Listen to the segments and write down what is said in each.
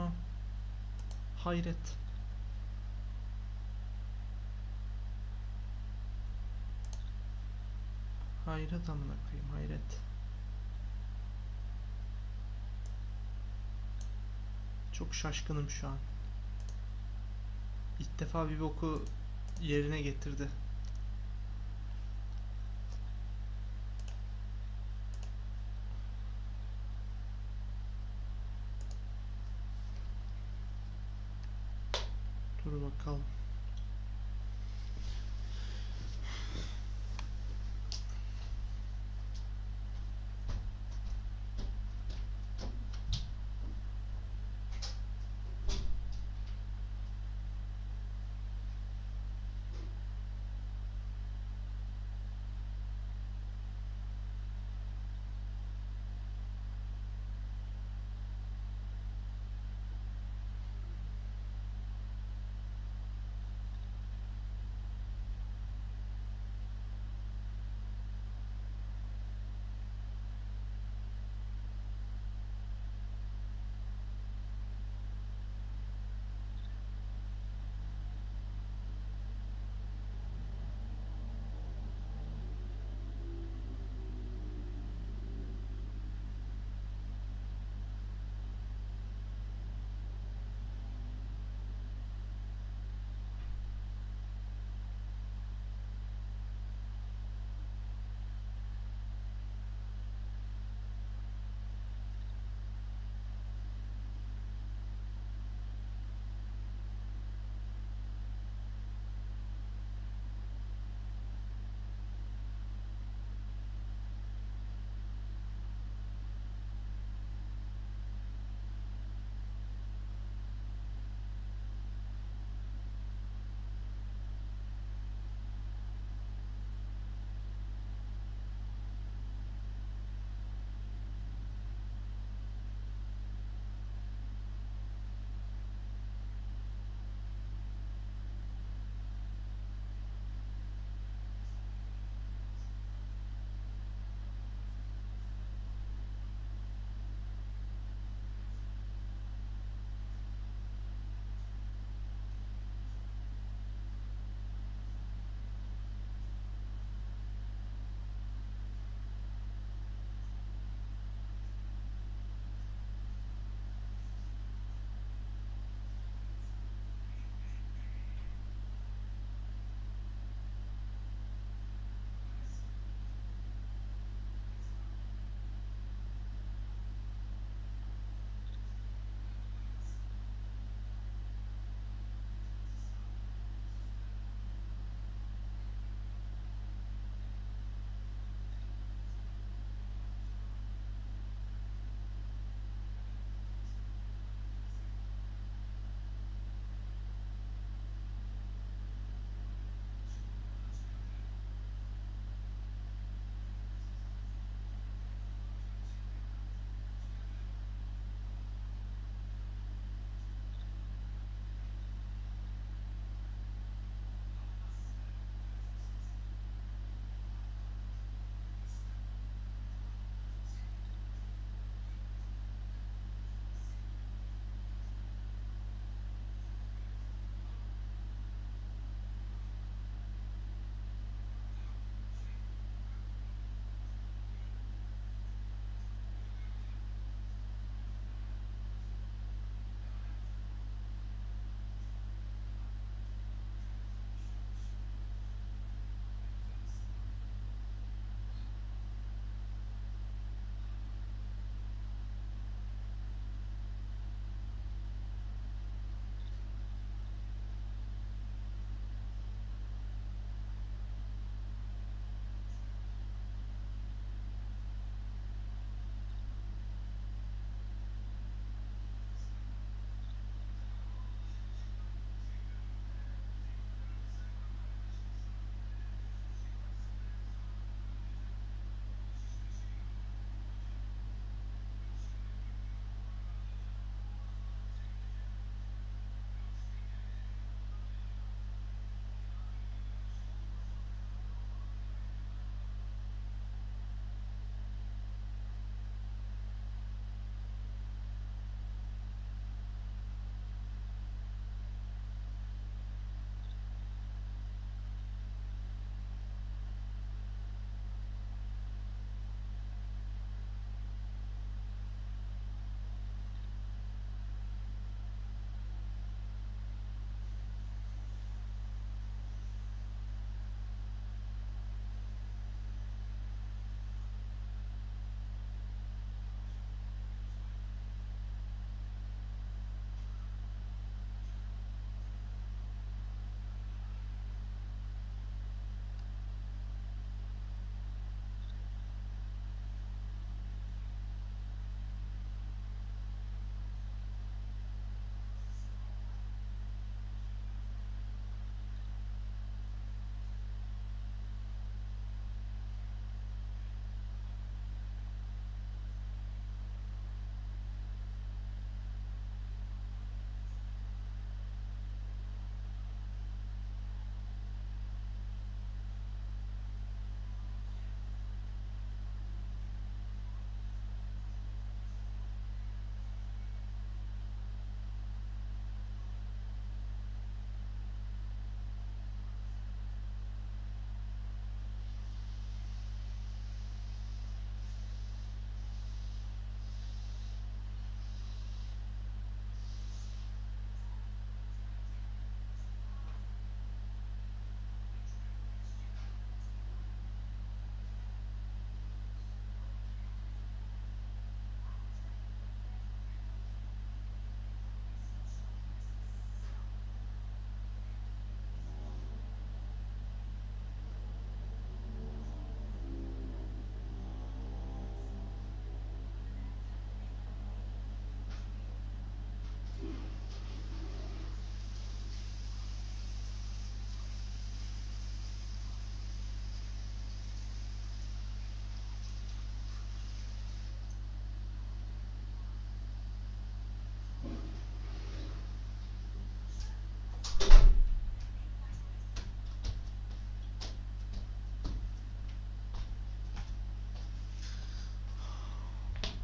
Ha. Hayret. Hayret amına koyayım hayret. Çok şaşkınım şu an. İlk defa bir boku yerine getirdi. Dur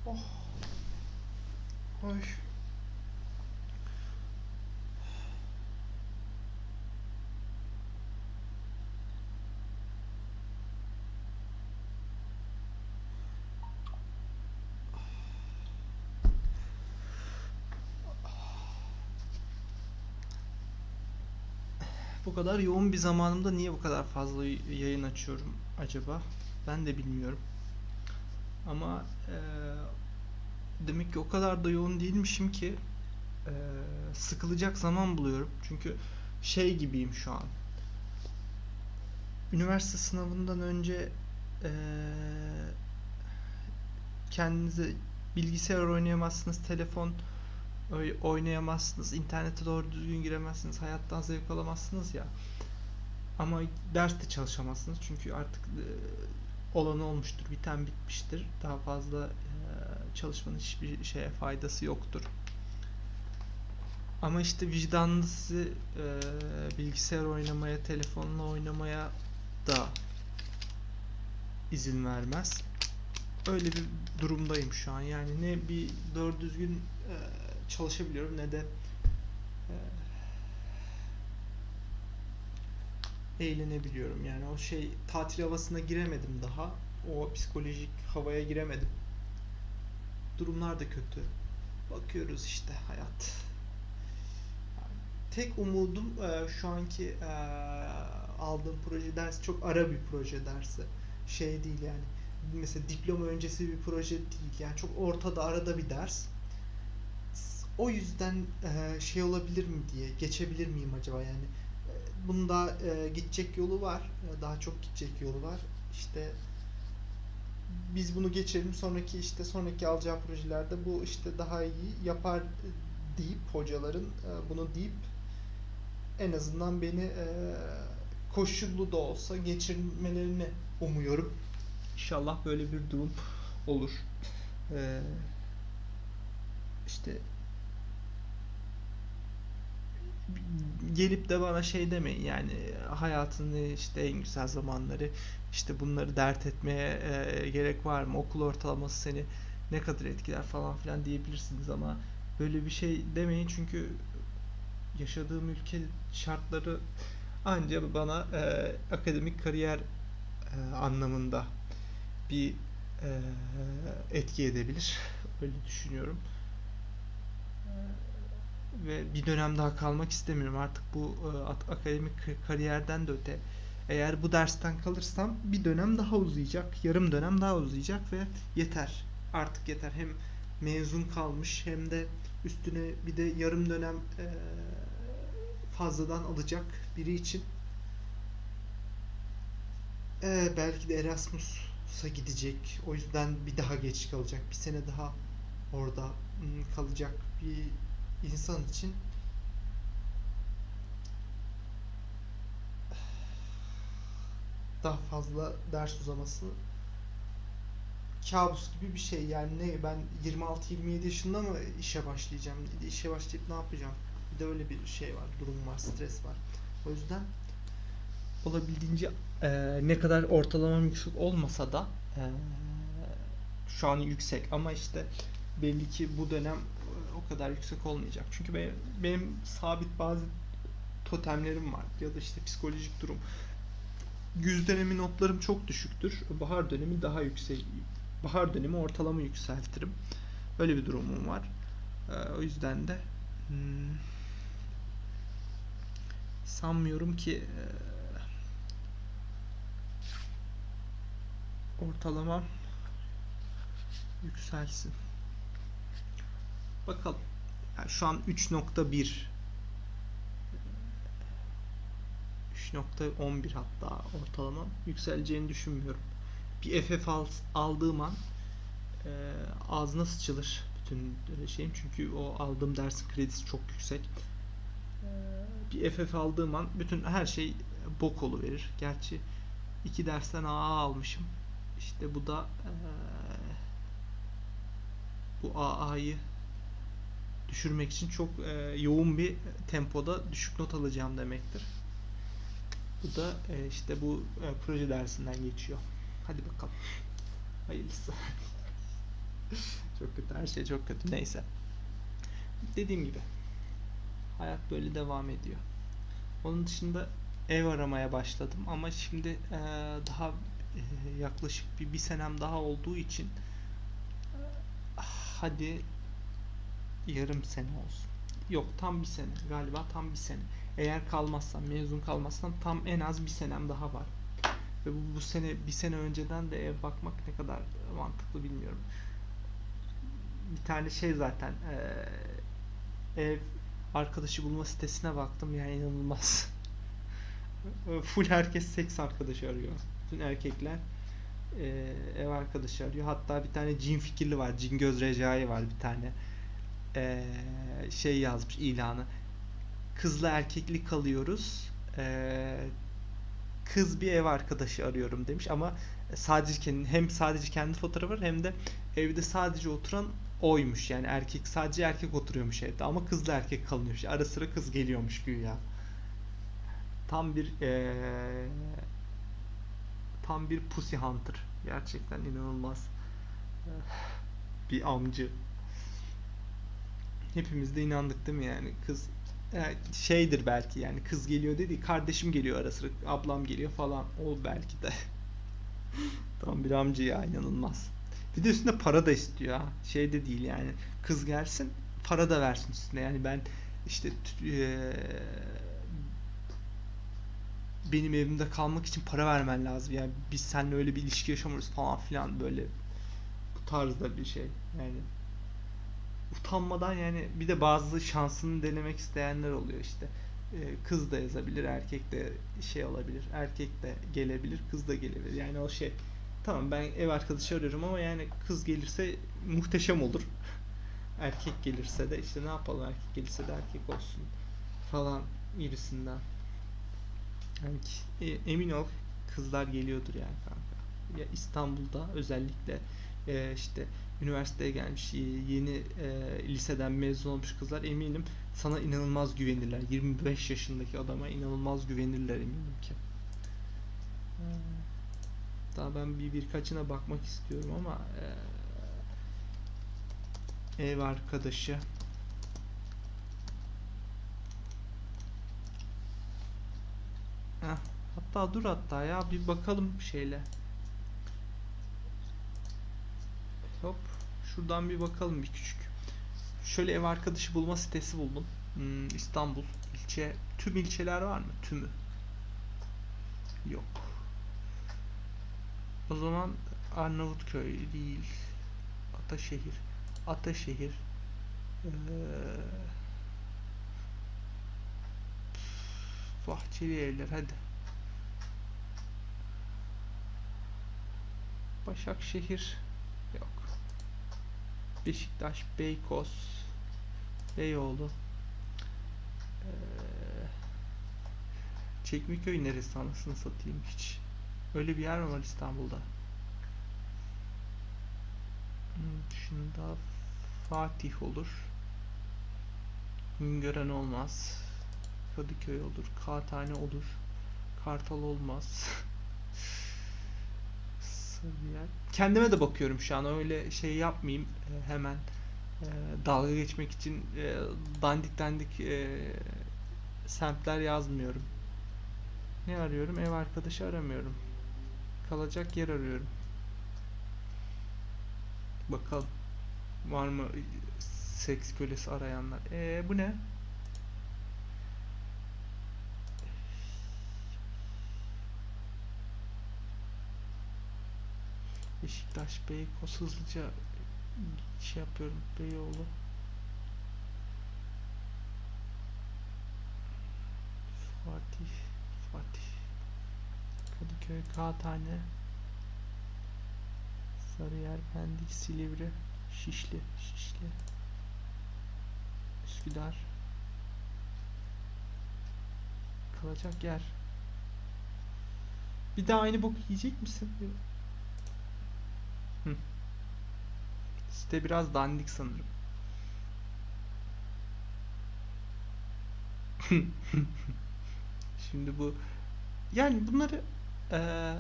bakalım. Oy. Bu kadar yoğun bir zamanımda niye bu kadar fazla yayın açıyorum acaba? Ben de bilmiyorum. Ama eee, demek ki o kadar da yoğun değilmişim ki eee, sıkılacak zaman buluyorum. Çünkü şey gibiyim şu an. Üniversite sınavından önce eee kendinize bilgisayar oynayamazsınız, telefon oy- oynayamazsınız, internete doğru düzgün giremezsiniz, hayattan zevk alamazsınız ya. Ama derste çalışamazsınız çünkü artık e, olan olmuştur, biten bitmiştir. Daha fazla çalışmanın hiçbir şeye faydası yoktur. Ama işte vicdanınız sizi e, bilgisayar oynamaya, telefonla oynamaya da izin vermez. Öyle bir durumdayım şu an. Yani ne bir doğru düzgün e, çalışabiliyorum ne de e, eğlenebiliyorum. Yani o şey tatil havasına giremedim daha. O psikolojik havaya giremedim. Durumlar da kötü. Bakıyoruz işte hayat. Tek umudum e, şu anki e, aldığım proje dersi çok ara bir proje dersi. Şey değil yani. Mesela diploma öncesi bir proje değil. Yani çok ortada arada bir ders. O yüzden e, şey olabilir mi diye geçebilir miyim acaba yani bunun daha e, gidecek yolu var E, daha çok gidecek yolu var işte biz bunu geçelim sonraki işte sonraki alacağı projelerde bu işte daha iyi yapar deyip hocaların e, bunu deyip en azından beni e, koşullu da olsa geçirmelerini umuyorum. İnşallah böyle bir durum olur. E, işte gelip de bana şey demeyin yani hayatının işte en güzel zamanları işte bunları dert etmeye e, gerek var mı? Okul ortalaması seni ne kadar etkiler? falan filan diyebilirsiniz ama böyle bir şey demeyin. Çünkü yaşadığım ülke şartları anca bana e, akademik kariyer e, anlamında bir e, etki edebilir. Öyle düşünüyorum ve bir dönem daha kalmak istemiyorum. Artık bu e, akademik kariyerden de öte. Eğer bu dersten kalırsam bir dönem daha uzayacak, yarım dönem daha uzayacak ve yeter. Artık yeter. Hem mezun kalmış hem de üstüne bir de yarım dönem e, fazladan alacak biri için. E, belki de Erasmus'a gidecek. O yüzden bir daha geç kalacak. Bir sene daha orada kalacak bir insan için daha fazla ders uzaması kabus gibi bir şey. Yani ne ben 26-27 yaşında mı işe başlayacağım? İşe başlayıp ne yapacağım? Bir de öyle bir şey var, durum var, stres var. O yüzden olabildiğince eee, ne kadar ortalamam yüksek olmasa da eee, şu an yüksek ama işte belli ki bu dönem e, o kadar yüksek olmayacak. Çünkü benim, benim sabit bazı totemlerim var ya da işte psikolojik durum. Güz dönemi notlarım çok düşüktür. Bahar dönemi daha yüksek. Bahar dönemi ortalama yükseltirim. Öyle bir durumum var. Ee, o yüzden de hmm, sanmıyorum ki e, ortalamam yükselsin. Bakalım. Yani şu an 3.1 3.11 hatta ortalama yükseleceğini düşünmüyorum. Bir FF al, aldığım an e, ağzına sıçılır bütün şeyim çünkü o aldığım dersin kredisi çok yüksek. E, bir FF aldığım an bütün her şey bok verir. Gerçi iki dersten AA almışım. İşte bu da e, bu AA'yı düşürmek için çok e, yoğun bir tempoda düşük not alacağım demektir. Bu da e, işte bu e, proje dersinden geçiyor. Hadi bakalım. Hayırlısı. çok kötü. Her şey çok kötü. Neyse. Dediğim gibi hayat böyle devam ediyor. Onun dışında ev aramaya başladım ama şimdi eee, daha eee, yaklaşık bir, bir senem daha olduğu için eee, hadi yarım sene olsun. Yok tam bir sene galiba tam bir sene. Eğer kalmazsam mezun kalmazsam tam en az bir senem daha var. Ve bu, bu sene bir sene önceden de ev bakmak ne kadar mantıklı bilmiyorum. Bir tane şey zaten eee, ev arkadaşı bulma sitesine baktım yani inanılmaz. Full herkes seks arkadaşı arıyor. Bütün erkekler eee, ev arkadaşı arıyor. Hatta bir tane cin fikirli var. Cin göz Recai var bir tane. Şey yazmış ilanı. Kızla erkekli kalıyoruz. Kız bir ev arkadaşı arıyorum demiş ama sadece kendi hem sadece kendi fotoğrafı var hem de evde sadece oturan oymuş. Yani erkek sadece erkek oturuyormuş evde ama kızla erkek kalınıyormuş. Ara sıra kız geliyormuş güya. Tam bir eee, tam bir pussy hunter. Gerçekten inanılmaz. Bir amcı hepimiz de inandık değil mi yani? Kız e, şeydir belki yani kız geliyor dedi kardeşim geliyor ara sıra ablam geliyor falan. O belki de. Tam bir amca ya inanılmaz. Bir de üstüne para da istiyor ha. Şey de değil yani kız gelsin para da versin üstüne. Yani ben işte eee, benim evimde kalmak için para vermen lazım. Yani biz seninle öyle bir ilişki yaşamıyoruz falan filan böyle bu tarzda bir şey. Yani utanmadan yani bir de bazı şansını denemek isteyenler oluyor işte. Ee, kız da yazabilir, erkek de şey olabilir. Erkek de gelebilir, kız da gelebilir. Yani o şey tamam ben ev arkadaşı arıyorum ama yani kız gelirse muhteşem olur. Erkek gelirse de işte ne yapalım erkek gelirse de erkek olsun falan gibisinden. Yani e, emin ol kızlar geliyordur yani kanka. Ya İstanbul'da özellikle e, işte üniversiteye gelmiş yeni e, liseden mezun olmuş kızlar eminim sana inanılmaz güvenirler. 25 yaşındaki adama inanılmaz güvenirler eminim ki. Daha ben bir birkaçına bakmak istiyorum ama e, ev arkadaşı Heh, hatta dur hatta ya bir bakalım şeyle. Hop. Şuradan bir bakalım bir küçük. Şöyle ev arkadaşı bulma sitesi buldum. Hmm, İstanbul ilçe tüm ilçeler var mı? Tümü. Yok. O zaman Arnavutköy değil. Ataşehir. Ataşehir. Ee, Bahçeli evler hadi. Başakşehir. Beşiktaş, Beykoz, Beyoğlu. Ee, Çekmeköy neresi anasını satayım hiç. Öyle bir yer mi var İstanbul'da? Hmm, Dışında Fatih olur. Güngören olmaz. Kadıköy olur. Kağıthane olur. Kartal olmaz. Kendime de bakıyorum şu an. Öyle şey yapmayayım e, hemen. e, dalga geçmek için e, dandik dandik semtler yazmıyorum. Ne arıyorum? Ev arkadaşı aramıyorum. Kalacak yer arıyorum. Bakalım. Var mı seks kölesi arayanlar? E bu ne? Beşiktaş, Beykoz hızlıca şey yapıyorum. Beyoğlu. Fatih, Fatih. Kadıköy, Kağıthane. Sarıyer, Pendik, Silivri, Şişli, Şişli. Üsküdar. Kalacak yer. Bir daha aynı bok yiyecek misin? Site biraz dandik sanırım. Şimdi bu yani bunları eee,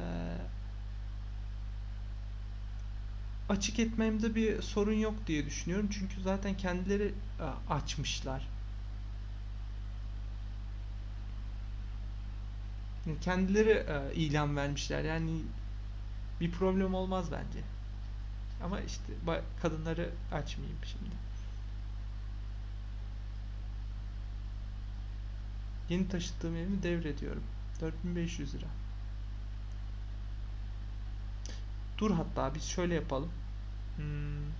açık etmemde bir sorun yok diye düşünüyorum. Çünkü zaten kendileri açmışlar. Kendileri ilan vermişler. Yani bir problem olmaz bence. Ama işte kadınları açmayayım şimdi. Yeni taşıttığım evimi devrediyorum. 4500 lira. Dur hatta biz şöyle yapalım. Hmm.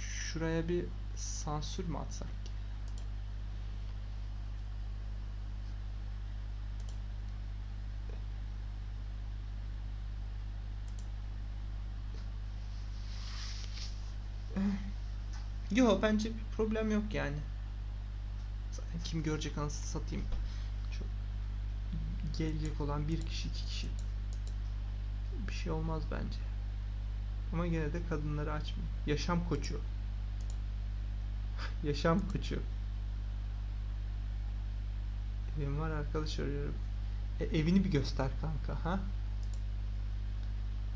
Şuraya bir sansür mü atsak? Yo bence bir problem yok yani. Zaten kim görecek anasını satayım. Çok gelecek olan bir kişi iki kişi. Bir şey olmaz bence. Ama gene de kadınları açmayın. Yaşam koçu. Yaşam koçu. Evim var arkadaş arıyorum. E, evini bir göster kanka ha?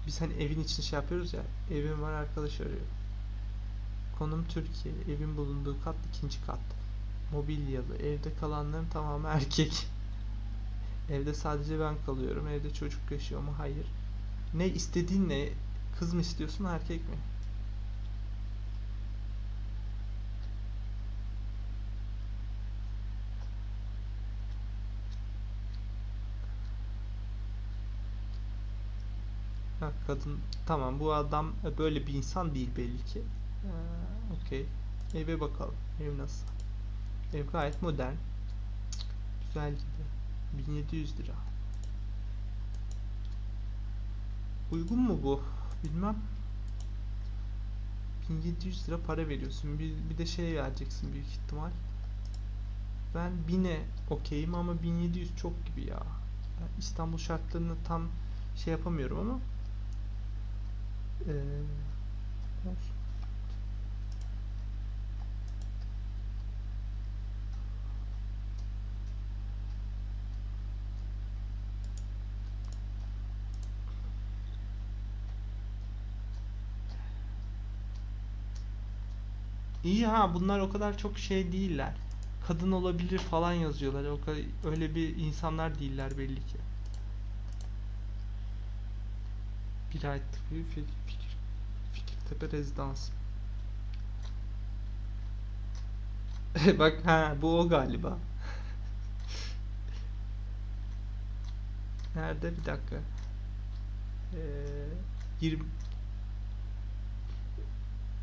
Biz hani evin için şey yapıyoruz ya. Evim var arkadaş arıyorum. Konum Türkiye. Evin bulunduğu kat ikinci kat. Mobilyalı. Evde kalanların tamamı erkek. Evde sadece ben kalıyorum. Evde çocuk yaşıyor mu? Hayır. Ne istediğin ne? Kız mı istiyorsun erkek mi? Ha, kadın tamam bu adam böyle bir insan değil belli ki. Okey. Eve bakalım. Ev nasıl? Ev gayet modern. Güzel gibi. 1700 lira. Uygun mu bu? Bilmem. 1700 lira para veriyorsun. Bir, bir de şey vereceksin büyük ihtimal. Ben 1000'e okeyim ama 1700 çok gibi ya. Ben İstanbul şartlarını tam şey yapamıyorum ama eee, olsun. İyi ha bunlar o kadar çok şey değiller. Kadın olabilir falan yazıyorlar. O kadar, öyle bir insanlar değiller belli ki. Bir bir fikir, fikir, Fikirtepe rezidans. Bak ha bu o galiba. Nerede bir dakika. Ee, 20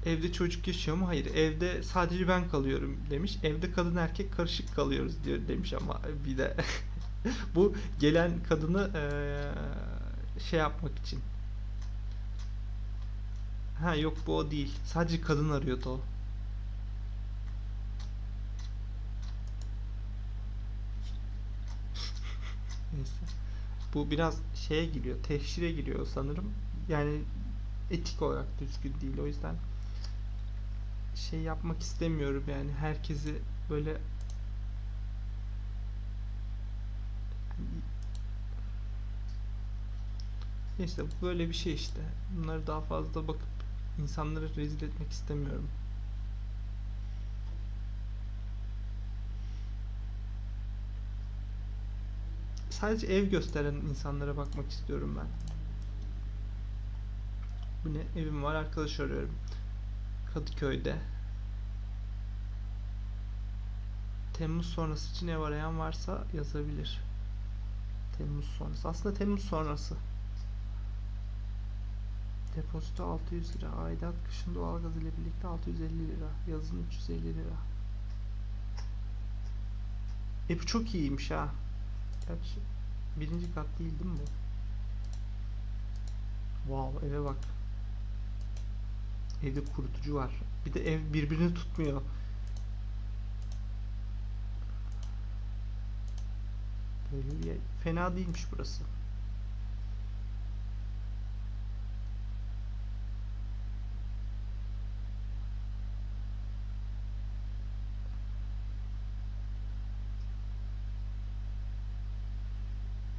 Evde çocuk yaşıyor mu? Hayır. Evde sadece ben kalıyorum demiş. Evde kadın erkek karışık kalıyoruz diyor demiş ama bir de bu gelen kadını eee, şey yapmak için. Ha yok bu o değil. Sadece kadın arıyordu o. Neyse. Bu biraz şeye giriyor. Teşhire giriyor sanırım. Yani etik olarak düzgün değil. O yüzden şey yapmak istemiyorum yani herkesi böyle neyse böyle bir şey işte. Bunları daha fazla bakıp insanları rezil etmek istemiyorum. Sadece ev gösteren insanlara bakmak istiyorum ben. Bu ne? Evim var arkadaş arıyorum. Kadıköy'de. Temmuz sonrası için ev arayan varsa yazabilir. Temmuz sonrası. Aslında Temmuz sonrası. Depozito 600 lira. Aidat kışın doğalgaz ile birlikte 650 lira. Yazın 350 lira. E bu çok iyiymiş ha. Gerçi birinci kat değil değil mi bu? Wow eve bak. Evde kurutucu var. Bir de ev birbirini tutmuyor. Böyle bir yer. Fena değilmiş burası.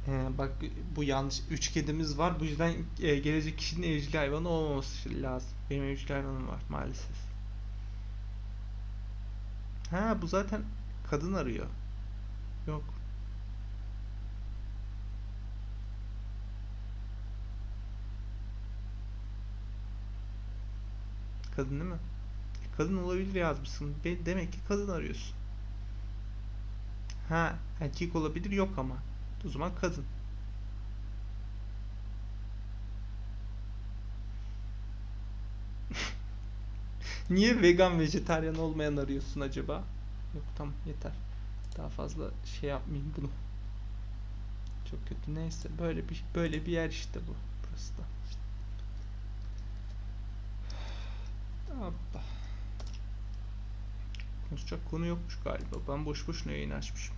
He, bak bu yanlış. Üç kedimiz var. Bu yüzden e, gelecek kişinin evcil hayvanı olmaması lazım. Benim evcil hayvanım var maalesef. Ha bu zaten kadın arıyor. Yok. Kadın değil mi? Kadın olabilir yazmışsın. Demek ki kadın arıyorsun. Ha erkek olabilir yok ama. O zaman kadın. Niye vegan vejetaryen olmayan arıyorsun acaba? Yok tamam yeter. Daha fazla şey yapmayayım bunu. Çok kötü. Neyse böyle bir böyle bir yer işte bu. Burası da. Hoppa. Konuşacak konu yokmuş galiba. Ben boş boşuna yayın açmışım.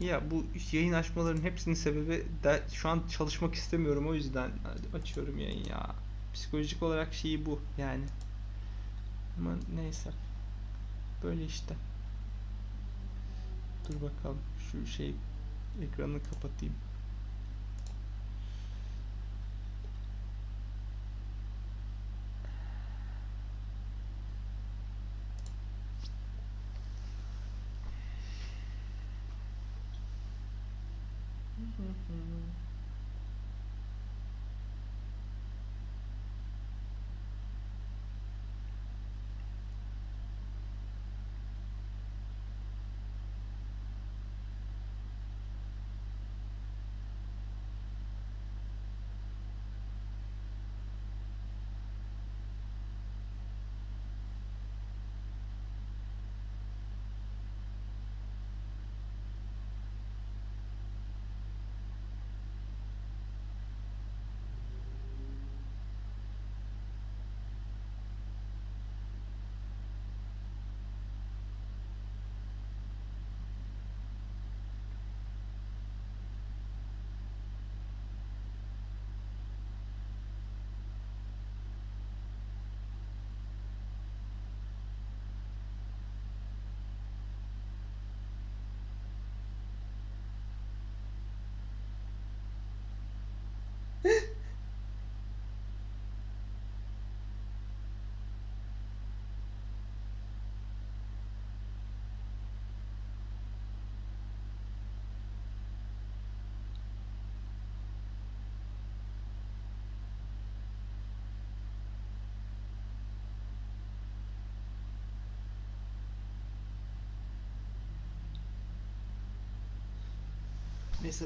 Ya bu yayın açmaların hepsinin sebebi de şu an çalışmak istemiyorum o yüzden açıyorum yayın ya. Psikolojik olarak şeyi bu yani. Ama neyse. Böyle işte. Dur bakalım şu şey ekranını kapatayım. mm-hmm. Neyse